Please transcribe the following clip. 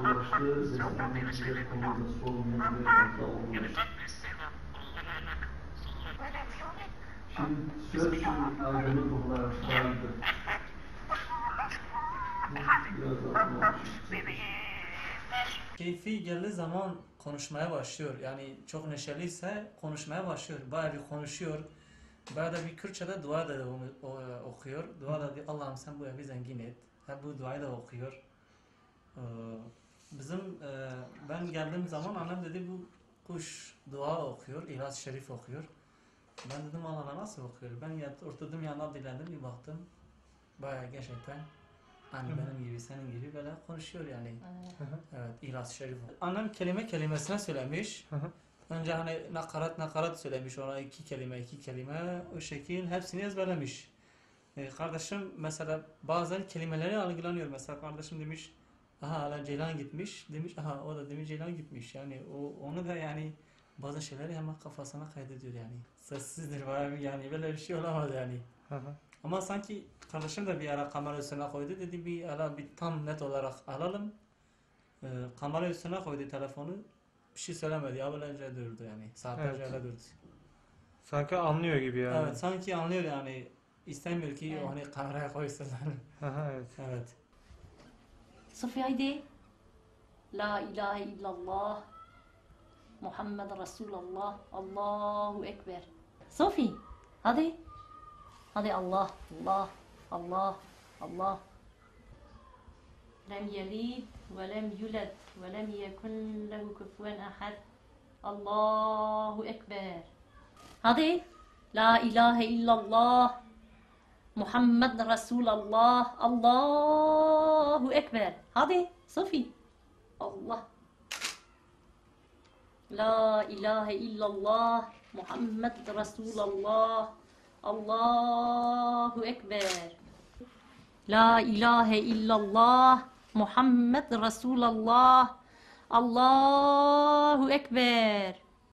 ulaştığı zekalı bir konuda sorumluluğu altında olmuş. Şimdi söz aydınlık olarak konuşuruz. Keyfi geldiği zaman konuşmaya başlıyor. Yani çok neşeliyse konuşmaya başlıyor. Bayağı bir konuşuyor. Bayağı da bir Kürtçe'de dua da o- okuyor. Dua da diyor Allah'ım sen bu evi zengin et. Hep bu duayı da okuyor. Ee, Bizim e, ben geldiğim zaman annem dedi bu kuş dua okuyor, İhlas Şerif okuyor. Ben dedim Allah nasıl okuyor? Ben yat, oturdum yanına dilendim bir baktım. Bayağı gerçekten hani benim gibi senin gibi böyle konuşuyor yani. Evet, İhlas Şerif. Annem kelime kelimesine söylemiş. Hı hı. Önce hani nakarat nakarat söylemiş ona iki kelime iki kelime o şekil hepsini ezberlemiş. Ee, kardeşim mesela bazen kelimeleri algılanıyor. Mesela kardeşim demiş aha hala Ceylan gitmiş demiş aha o da demiş Ceylan gitmiş. Yani o onu da yani bazı şeyleri hemen kafasına kaydediyor yani. Sessizdir bayağı yani böyle bir şey olamaz yani. Ama sanki kardeşim de bir ara kamera üstüne koydu dedi bir ala bir tam net olarak alalım. Ee, kamera üstüne koydu telefonu bir şey söylemedi ya böyle şey durdu yani saatlerce evet. öyle durdu. Sanki anlıyor gibi yani. Evet sanki anlıyor yani istemiyor ki evet. hani kameraya koysunlar. evet. Evet. Sıfır haydi. La ilahe illallah. محمد رسول الله. الله أكبر. صفي هذه؟ هذه الله. الله. الله. الله. لم يلد ولم يولد ولم يكن له كفوا أحد. الله أكبر. هذه؟ لا إله إلا الله. محمد رسول الله. الله أكبر. هذه؟ صفي الله. La ilahe illallah Muhammed Resulallah Allahu Ekber. La ilahe illallah Muhammed Resulallah Allahu Ekber.